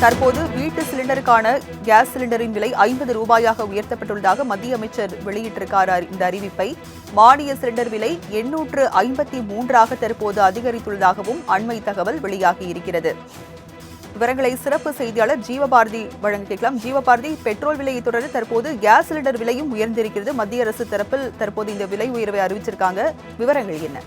தற்போது வீட்டு சிலிண்டருக்கான கேஸ் சிலிண்டரின் விலை ஐம்பது ரூபாயாக உயர்த்தப்பட்டுள்ளதாக மத்திய அமைச்சர் வெளியிட்டிருக்கார் அறி- இந்த அறிவிப்பை. மானிய சிலிண்டர் விலை எண்ணூற்று ஐம்பத்தி மூன்றாக தற்போது அதிகரித்துள்ளதாகவும் அண்மை தகவல் வெளியாகியிருக்கிறது. விவரங்களை சிறப்பு செய்தியாளர் ஜீவபாரதி வழங்க கேட்கலாம். ஜீவபாரதி பெட்ரோல் விலையை தொடர்ந்து தற்போது கேஸ் சிலிண்டர் விலையும் உயர்ந்திருக்கிறது. மத்திய அரசு தரப்பில் தற்போது இந்த விலை உயர்வை அறிவிச்சிருக்காங்க. விவரங்கள் என்ன?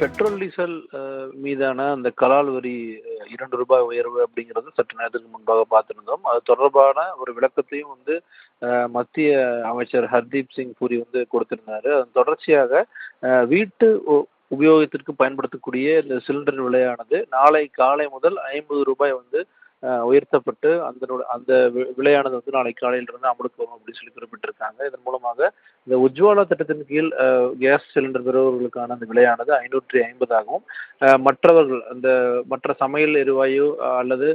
பெட்ரோல் டீசல் மீதான அந்த கலால் வரி இரண்டு ரூபாய் உயர்வு அப்படிங்கிறது சற்று நேரத்துக்கு முன்பாக பார்த்துருந்தோம். அது தொடர்பான ஒரு விளக்கத்தையும் வந்து மத்திய அமைச்சர் ஹர்தீப் சிங் பூரி வந்து கொடுத்திருந்தாரு. அதன் தொடர்ச்சியாக வீட்டு உ- உபயோகத்திற்கு பயன்படுத்தக்கூடிய இந்த சிலிண்டர் விலையானது நாளை காலை முதல் ஐம்பது ரூபாய் வந்து உயர்த்தப்பட்டு அந்த அந்த வி- விலையானது வந்து நாளை காலையிலிருந்து அமலுக்கு வரும் அப்படின்னு சொல்லி குறிப்பிட்டிருக்காங்க. இதன் மூலமாக இந்த உஜ்வாலா திட்டத்தின் கீழ் கேஸ் சிலிண்டர் பெறுபவர்களுக்கான அந்த விலையானது ஐநூற்றி ஐம்பதாகவும் மற்றவர்கள் அந்த மற்ற சமையல் எரிவாயு அல்லது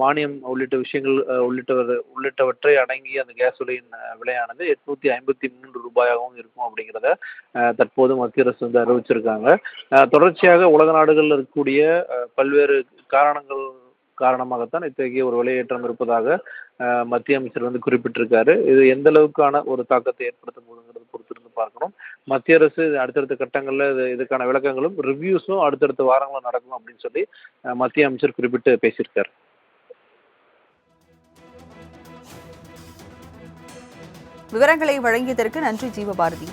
மானியம் உள்ளிட்ட விஷயங்கள் உள்ளிட்டவர் உள்ளிட்டவற்றை அடங்கிய அந்த கேஸ் விலையின் விலையானது எட்நூத்தி ஐம்பத்தி மூன்று ரூபாயாகவும் இருக்கும் அப்படிங்கிறத தற்போது மத்திய அரசு வந்து அறிவிச்சிருக்காங்க. தொடர்ச்சியாக உலக நாடுகளில் இருக்கக்கூடிய பல்வேறு காரணங்கள் காரணமாகத்தான் இத்தகைய ஒரு விலையேற்றம் இருப்பதாக மத்திய அமைச்சர் வந்து குறிப்பிட்டிருக்காரு. இது எந்த அளவுக்கான ஒரு தாக்கத்தை ஏற்படுத்த போகுதுங்கிறது பொறுத்திருந்து பார்க்கணும். மத்திய அரசு அடுத்தடுத்த கட்டங்களில் இது இதுக்கான விளக்கங்களும் ரிவ்யூஸும் அடுத்தடுத்த வாரங்களும் நடக்கும் அப்படின்னு சொல்லி மத்திய அமைச்சர் குறிப்பிட்டு பேசியிருக்காரு. விவரங்களை வழங்கியதற்கு நன்றி ஜீவபாரதி.